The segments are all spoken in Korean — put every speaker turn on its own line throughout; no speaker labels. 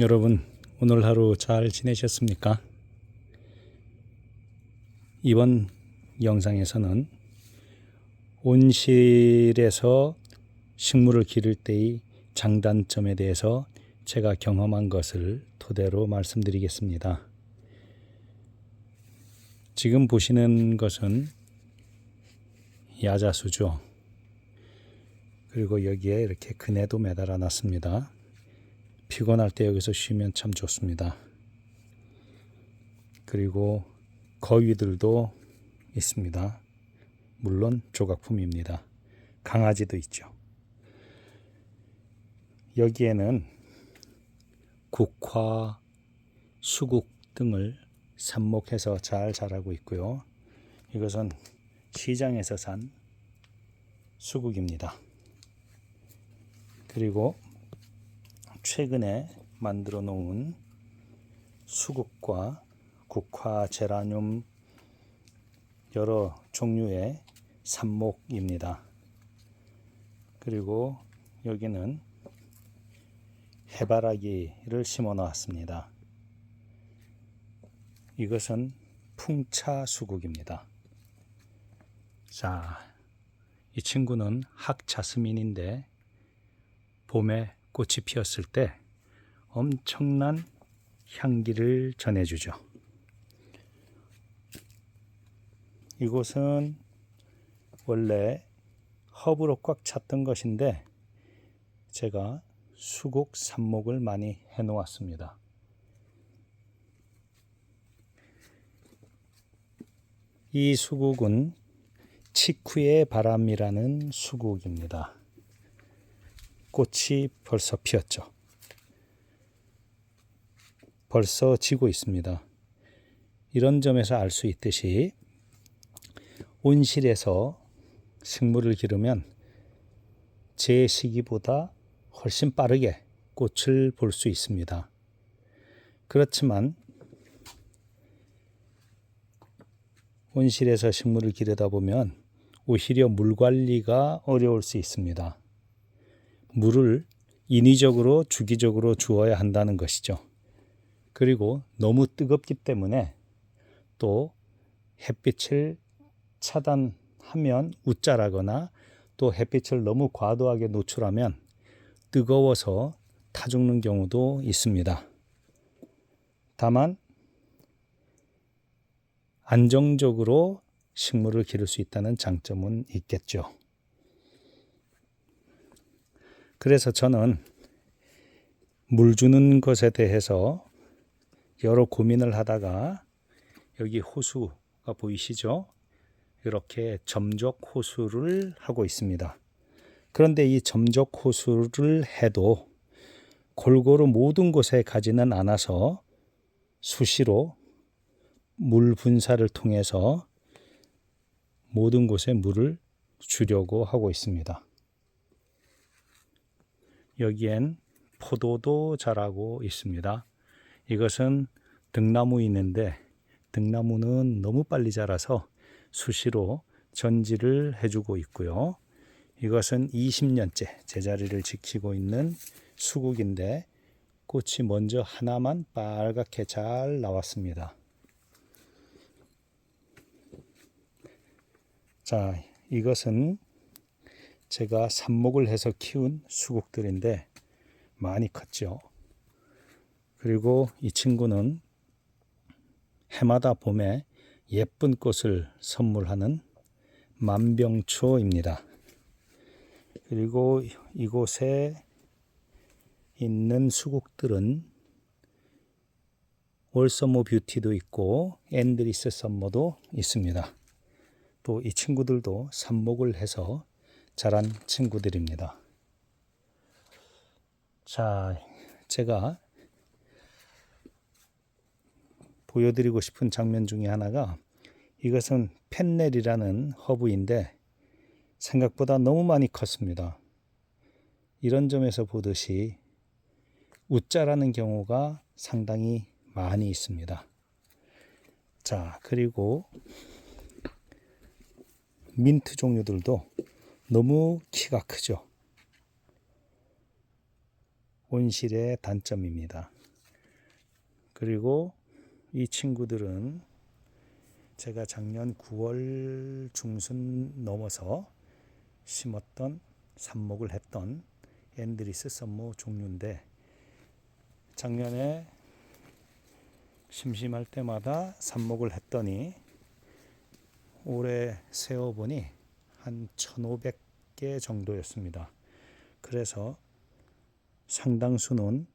여러분, 오늘 하루 잘 지내셨습니까? 이번 영상에서는 온실에서 식물을 기를 때의 장단점에 대해서 제가 경험한 것을 토대로 말씀드리겠습니다. 지금 보시는 것은 야자수죠. 그리고 여기에 이렇게 그네도 매달아 놨습니다. 피곤할 때 여기서 쉬면 참 좋습니다. 그리고 거위들도 있습니다. 물론 조각품입니다. 강아지도 있죠. 여기에는 국화, 수국 등을 삽목해서 잘 자라고 있고요. 이것은 시장에서 산 수국입니다. 그리고 최근에 만들어 놓은 수국과 국화, 제라늄 여러 종류의 삽목입니다. 그리고 여기는 해바라기를 심어 놨습니다. 이것은 풍차 수국입니다. 자, 이 친구는 학자스민인데 봄에 꽃이 피었을 때 엄청난 향기를 전해주죠. 이곳은 원래 허브로 꽉 찼던 것인데 제가 수국 삽목을 많이 해 놓았습니다. 이 수국은 치쿠의 바람이라는 수국입니다. 꽃이 벌써 피었죠. 벌써 지고 있습니다. 이런 점에서 알 수 있듯이 온실에서 식물을 기르면 제 시기보다 훨씬 빠르게 꽃을 볼 수 있습니다. 그렇지만 온실에서 식물을 기르다 보면 오히려 물 관리가 어려울 수 있습니다. 물을 인위적으로 주기적으로 주어야 한다는 것이죠. 그리고 너무 뜨겁기 때문에 또 햇빛을 차단하면 웃자라거나 또 햇빛을 너무 과도하게 노출하면 뜨거워서 타 죽는 경우도 있습니다. 다만 안정적으로 식물을 기를 수 있다는 장점은 있겠죠. 그래서 저는 물 주는 것에 대해서 여러 고민을 하다가 여기 호수가 보이시죠? 이렇게 점적 호수를 하고 있습니다. 그런데 이 점적 호수를 해도 골고루 모든 곳에 가지는 않아서 수시로 물 분사를 통해서 모든 곳에 물을 주려고 하고 있습니다. 여기엔 포도도 자라고 있습니다. 이것은 등나무 있는데 등나무는 너무 빨리 자라서 수시로 전지를 해주고 있고요. 이것은 20년째 제자리를 지키고 있는 수국인데 꽃이 먼저 하나만 빨갛게 잘 나왔습니다. 자, 이것은 제가 삽목을 해서 키운 수국들인데 많이 컸죠. 그리고 이 친구는 해마다 봄에 예쁜 꽃을 선물하는 만병초입니다. 그리고 이곳에 있는 수국들은 올서모 뷰티도 있고 앤드리스 썸머도 있습니다. 또 이 친구들도 삽목을 해서 자란 친구들입니다. 자, 제가 보여드리고 싶은 장면 중에 하나가 이것은 펜넬이라는 허브인데 생각보다 너무 많이 컸습니다. 이런 점에서 보듯이 웃자라는 경우가 상당히 많이 있습니다. 자, 그리고 민트 종류들도 너무 키가 크죠. 온실의 단점입니다. 그리고 이 친구들은 제가 작년 9월 중순 넘어서 심었던 삽목을 했던 앤드리스 썸모 종류인데 작년에 심심할 때마다 삽목을 했더니 올해 세어보니 한 1500개 정도였습니다. 그래서 상당수는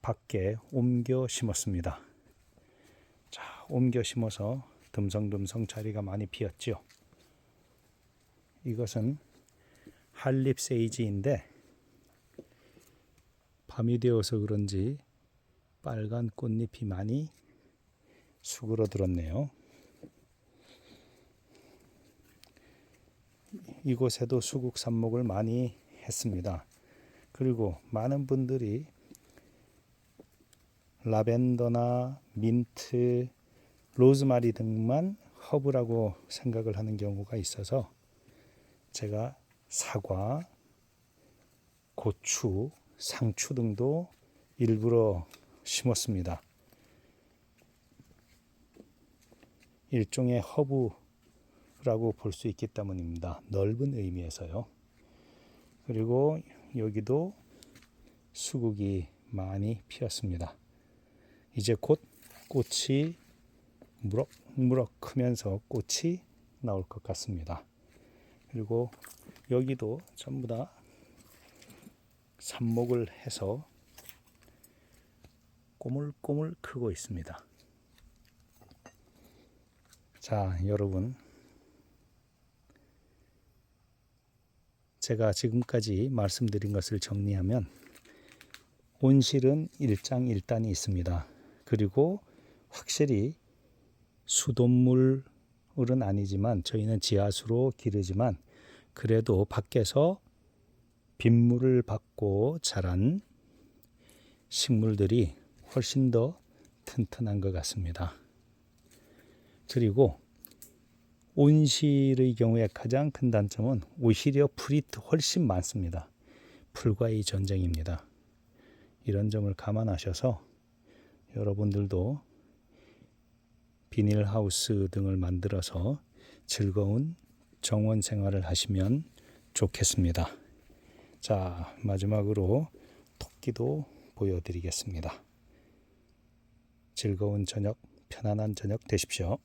밖에 옮겨 심었습니다. 자, 옮겨 심어서 듬성듬성 자리가 많이 비었죠. 이것은 할립 세이지인데 밤이 되어서 그런지 빨간 꽃잎이 많이 수그러들었네요. 이곳에도 수국 삽목을 많이 했습니다. 그리고 많은 분들이 라벤더나 민트, 로즈마리 등만 허브라고 생각을 하는 경우가 있어서 제가 사과, 고추, 상추 등도 일부러 심었습니다. 일종의 허브 라고 볼 수 있기 때문입니다. 넓은 의미에서요. 그리고 여기도 수국이 많이 피었습니다. 이제 곧 꽃이 무럭무럭 크면서 꽃이 나올 것 같습니다. 그리고 여기도 전부 다 삽목을 해서 꼬물꼬물 크고 있습니다. 자, 여러분. 제가 지금까지 말씀드린 것을 정리하면 온실은 일장일단이 있습니다. 그리고 확실히 수돗물은 아니지만 저희는 지하수로 기르지만 그래도 밖에서 빗물을 받고 자란 식물들이 훨씬 더 튼튼한 것 같습니다. 그리고 온실의 경우에 가장 큰 단점은 오히려 풀이 훨씬 많습니다. 풀과의 전쟁입니다. 이런 점을 감안하셔서 여러분들도 비닐하우스 등을 만들어서 즐거운 정원 생활을 하시면 좋겠습니다. 자, 마지막으로 토끼도 보여드리겠습니다. 즐거운 저녁, 편안한 저녁 되십시오.